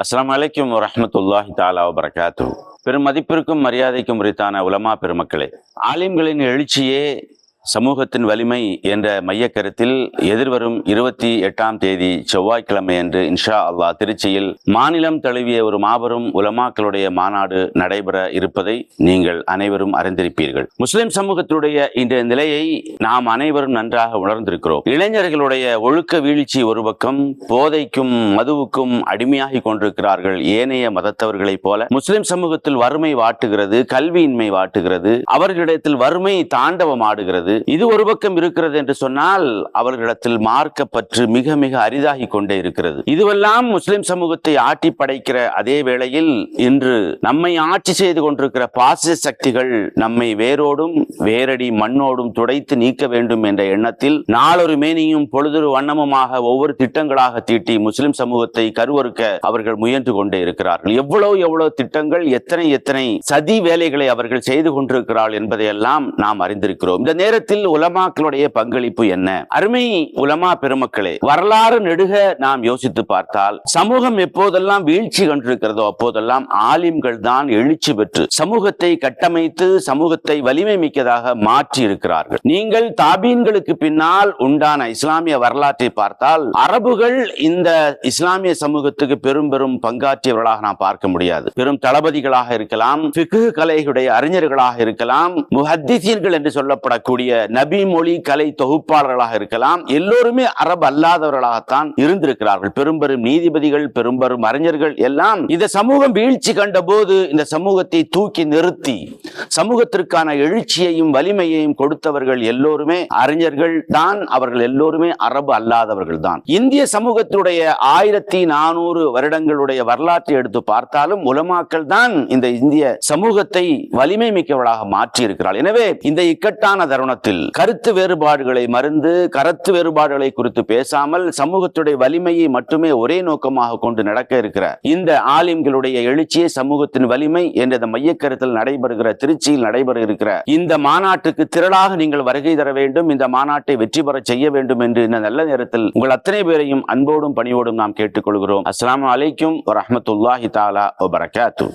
அஸ்லாம் அலைக்கும் வரமத்துல்லாஹி தாலா வரகாத்து பெரும் மதிப்பிற்கும் மரியாதைக்கும் உரித்தான உலமா பெருமக்களே ஆலிம்களின் எழுச்சியே சமூகத்தின் வலிமை என்ற மையக்கருத்தில் எதிர்வரும் இருபத்தி எட்டாம் தேதி செவ்வாய்க்கிழமை அன்று இன்ஷா அல்லாஹ் திருச்சியில் மாநிலம் தழுவிய ஒரு மாபெரும் உலமாக்களுடைய மாநாடு நடைபெற இருப்பதை நீங்கள் அனைவரும் அறிந்திருப்பீர்கள். முஸ்லிம் சமூகத்துடைய இன்றைய நிலையை நாம் அனைவரும் நன்றாக உணர்ந்திருக்கிறோம். இளைஞர்களுடைய ஒழுக்க வீழ்ச்சி ஒரு பக்கம் போதைக்கும் மதுவுக்கும் அடிமையாகி கொண்டிருக்கிறார்கள் ஏனைய மதத்தவர்களைப் போல. முஸ்லிம் சமூகத்தில் வறுமை வாட்டுகிறது கல்வியின்மை வாட்டுகிறது அவர்களிடத்தில் வறுமை தாண்டவம் ஆடுகிறது இருக்கிறது. இது ஒரு பக்கம் இருக்கிறது என்று சொன்னால் அவர்களிடத்தில் மார்க்கப்பற்று மிக மிக அரிதாகி கொண்டே இருக்கிறது. இதுவெல்லாம் முஸ்லிம் சமூகத்தை ஆட்டி படைக்கிற அதே வேளையில் இன்று நம்மை ஆட்சி செய்து கொண்டிருக்கிற பாசிச சக்திகள் நம்மை வேரோடும் வேரடி மண்ணோடும் துடைத்து நீக்க வேண்டும் என்ற எண்ணத்தில் நாளொரு மேனியும் பொழுதொரு வண்ணமுமாக ஒவ்வொரு திட்டங்களாக தீட்டி முஸ்லிம் சமூகத்தை கருவறுக்க அவர்கள் முயன்று கொண்டே இருக்கிறார்கள். எவ்வளவு எவ்வளவு திட்டங்கள் எத்தனை எத்தனை சதி வேலைகளை அவர்கள் செய்து கொண்டிருக்கிறார்கள் என்பதையெல்லாம் நாம் அறிந்திருக்கிறோம். இந்த நேரத்தில் உலமாக்களுடைய பங்களிப்பு என்ன? அருமை உலமா பெருமக்களே வரலாறு நெடுக நாம் யோசித்து பார்த்தால் சமூகம் எப்போதெல்லாம் வீழ்ச்சி கண்டிருக்கிறதோ அப்போதெல்லாம் ஆலிம்கள் தான் எழுச்சி பெற்று சமூகத்தை கட்டமைத்து சமூகத்தை வலிமை மிக்கதாக மாற்றி இருக்கிறார்கள் நீங்கள் தாபீன்களுக்கு பின்னால் உண்டான இஸ்லாமிய வரலாற்றை பார்த்தால் அரபுகள் இந்த இஸ்லாமிய சமூகத்துக்கு பெரும் பெரும் பங்காற்றியவர்களாக நாம் பார்க்க முடியாது. பெரும் தளபதிகளாக இருக்கலாம் ஃபிக்ஹ் கலைகளுடைய அறிஞர்களாக இருக்கலாம் முஹத்திசீன்கள் என்று சொல்லப்படக்கூடிய நபி மொழி கலை தொகுப்பாளர்களாக இருக்கலாம் எல்லோருமே அரபு அல்லாதவர்களாகத்தான் இருந்திருக்கிறார்கள். பெரும்பெரும் நீதிபதிகள் பெரும்பெரும் அறிஞர்கள் எல்லாம் இந்த சமூகம் வீழ்ச்சி கண்ட போது இந்த சமூகத்தை தூக்கி நிறுத்தி சமூகத்திற்கான எழுச்சியையும் வலிமையையும் கொடுத்தவர்கள் எல்லோருமே அறிஞர்கள் தான். அவர்கள் எல்லோருமே அரபு அல்லாதவர்கள் தான். இந்திய சமூகத்துடைய ஆயிரத்தி நானூறு வருடங்களுடைய வரலாற்றை எடுத்து பார்த்தாலும் உலமாக்கள் தான் இந்த இந்திய சமூகத்தை வலிமை மிக்கவளாக மாற்றி இருக்கிறார் எனவே இந்த இக்கட்டான தருணத்தில் கருத்து வேறுபாடுகளை மறந்து கருத்து வேறுபாடுகளை குறித்து பேசாமல் சமூகத்துடைய வலிமையை மட்டுமே ஒரே நோக்கமாக கொண்டு நடக்க இருக்கிற இந்த ஆலிம்களுடைய எழுச்சியே சமூகத்தின் வலிமை என்ற மையக்கருத்தில் நடைபெறுகிற திருச்சியில் நடைபெற இருக்கிற இந்த மாநாட்டுக்கு திரளாக நீங்கள் வருகை தர வேண்டும். இந்த மாநாட்டை வெற்றி பெற செய்ய வேண்டும் என்று இந்த நல்ல நேரத்தில் உங்கள் அத்தனை பேரையும் அன்போடும் பணியோடும் நாம் கேட்டுக்கொள்கிறோம். அஸ்லாம் அலைக்கும் வரமத்துல்லாஹி தாலா வபரகாத்து